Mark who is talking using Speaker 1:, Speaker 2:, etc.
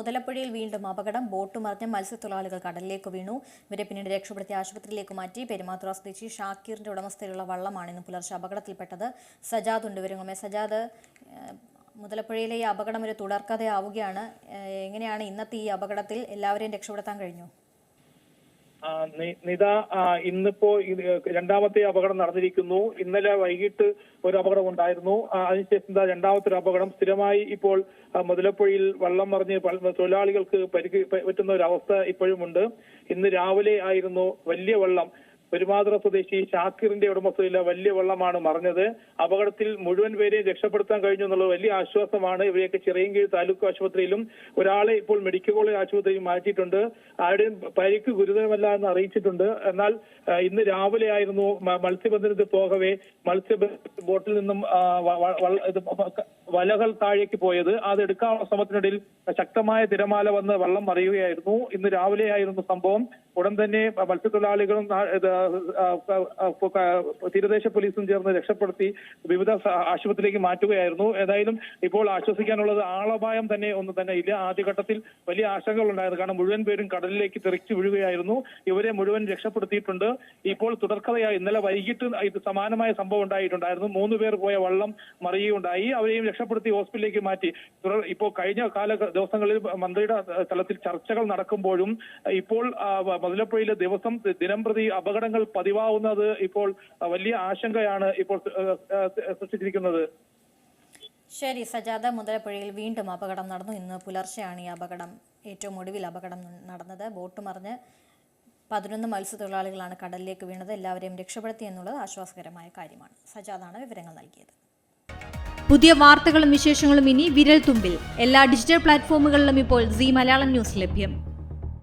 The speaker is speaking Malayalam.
Speaker 1: മുതലപ്പുഴയിൽ വീണ്ടും അപകടം. ബോട്ട് മറിഞ്ഞ് മത്സ്യത്തൊഴിലാളികൾ കടലിലേക്ക് വീണു. ഇവരെ പിന്നീട് രക്ഷപ്പെടുത്തി ആശുപത്രിയിലേക്ക് മാറ്റി. പെരുമാത്തുറ സ്വദേശി ഷാക്കീറിന്റെ ഉടമസ്ഥയിലുള്ള വള്ളമാണ് ഇന്ന് പുലർച്ചെ അപകടത്തിൽപ്പെട്ടത് സജാദ് ഉണ്ട്. വിവരങ്ങളുമേ സജാദ് മുതലപ്പുഴയിലെ ഈ അപകടം ഒരു തുടർക്കഥയാവുകയാണ്. എങ്ങനെയാണ് ഇന്നത്തെ ഈ അപകടത്തിൽ എല്ലാവരെയും രക്ഷപ്പെടുത്താൻ കഴിഞ്ഞു?
Speaker 2: നിത ഇന്നിപ്പോ രണ്ടാമത്തെ അപകടം നടന്നിരിക്കുന്നു. ഇന്നലെ വൈകിട്ട് ഒരു അപകടം ഉണ്ടായിരുന്നു. അതിനുശേഷം രണ്ടാമത്തെ ഒരു അപകടം? സ്ഥിരമായി ഇപ്പോൾ മുതലപ്പുഴയിൽ വള്ളം മറിഞ്ഞ് തൊഴിലാളികൾക്ക് പരിക്ക് പറ്റുന്ന ഒരു അവസ്ഥ ഇപ്പോഴുമുണ്ട്. ഇന്ന് രാവിലെ ആയിരുന്നു വലിയ വെള്ളം. പെരുമാതുറ സ്വദേശി ഷാക്കിറിന്റെ ഉടമസ്ഥയിലെ വലിയ വെള്ളമാണ് മറിഞ്ഞത്. അപകടത്തിൽ മുഴുവൻ പേരെയും രക്ഷപ്പെടുത്താൻ കഴിഞ്ഞു എന്നുള്ളത് വലിയ ആശ്വാസമാണ്. ഇവരെയൊക്കെ ചിറയൻകീഴ് താലൂക്ക് ആശുപത്രിയിലും ഒരാളെ ഇപ്പോൾ മെഡിക്കൽ കോളേജ് ആശുപത്രിയിൽ മാറ്റിയിട്ടുണ്ട്. ആരുടെയും പരിക്ക് ഗുരുതരമല്ല എന്ന് അറിയിച്ചിട്ടുണ്ട്. എന്നാൽ ഇന്ന് രാവിലെ ആയിരുന്നു മത്സ്യബന്ധനത്തിൽ പോകവേ മത്സ്യബന്ധന ബോട്ടിൽ നിന്നും വലകൾ താഴേക്ക് പോയത്. അത് എടുക്കാനുള്ള ശ്രമത്തിനിടയിൽ ശക്തമായ തിരമാല വന്ന് വെള്ളം മറിയുകയായിരുന്നു. ഇന്ന് രാവിലെ ആയിരുന്നു സംഭവം. ഉടൻ തന്നെ മത്സ്യത്തൊഴിലാളികളും തീരദേശ പോലീസും ചേർന്ന് രക്ഷപ്പെടുത്തി വിവിധ ആശുപത്രിയിലേക്ക് മാറ്റുകയായിരുന്നു. ഏതായാലും ഇപ്പോൾ ആശ്വസിക്കാനുള്ളത് ആളപായം തന്നെ ഒന്നും തന്നെ ഇല്ല. ആദ്യഘട്ടത്തിൽ വലിയ ആശങ്കകൾ ഉണ്ടായിരുന്നു കാരണം മുഴുവൻ പേരും കടലിലേക്ക് തെറിച്ചു വീഴുകയായിരുന്നു. ഇവരെ മുഴുവൻ രക്ഷപ്പെടുത്തിയിട്ടുണ്ട്. ഇപ്പോൾ തുടർക്കഥയായി ഇന്നലെ വൈകിട്ട് ഇത് സമാനമായ സംഭവം ഉണ്ടായിട്ടുണ്ടായിരുന്നു. മൂന്ന് പേർ പോയ വള്ളം മറിയുകയുണ്ടായി. അവരെയും രക്ഷപ്പെടുത്തി ഹോസ്പിറ്റലിലേക്ക് മാറ്റി. തുടർ ഇപ്പോൾ കഴിഞ്ഞ കാല ദിവസങ്ങളിൽ മന്ത്രിയുടെ തലത്തിൽ ചർച്ചകൾ നടക്കുമ്പോഴും ഇപ്പോൾ മുതലപ്പുഴയിലെ ദിവസം ദിനം പ്രതി അപകടങ്ങൾ പതിവാവുന്നത് ഇപ്പോൾ വലിയ ആശങ്കയാണ് ഇപ്പോൾ സൃഷ്ടിച്ചിരിക്കുന്നത്.
Speaker 1: ശരി സജാദ മുതലപ്പുഴയിൽ വീണ്ടും അപകടം നടന്നു. ഇന്ന് പുലർച്ചെയാണ് ഈ അപകടം ഏറ്റവും ഒടുവിൽ അപകടം നടന്നത്. ബോട്ട് മറിഞ്ഞ് പതിനൊന്ന് മത്സ്യത്തൊഴിലാളികളാണ് കടലിലേക്ക് വീണത്. എല്ലാവരെയും രക്ഷപ്പെടുത്തി എന്നുള്ളത് ആശ്വാസകരമായ കാര്യമാണ്. സജാദാണ് വിവരങ്ങൾ നൽകിയത്.
Speaker 3: പുതിയ വാർത്തകളും വിശേഷങ്ങളും ഇനി വിരൽ തുമ്പിൽ എല്ലാ ഡിജിറ്റൽ പ്ലാറ്റ്ഫോമുകളിലും ഇപ്പോൾ സി മലയാളം ന്യൂസ് ലഭ്യം.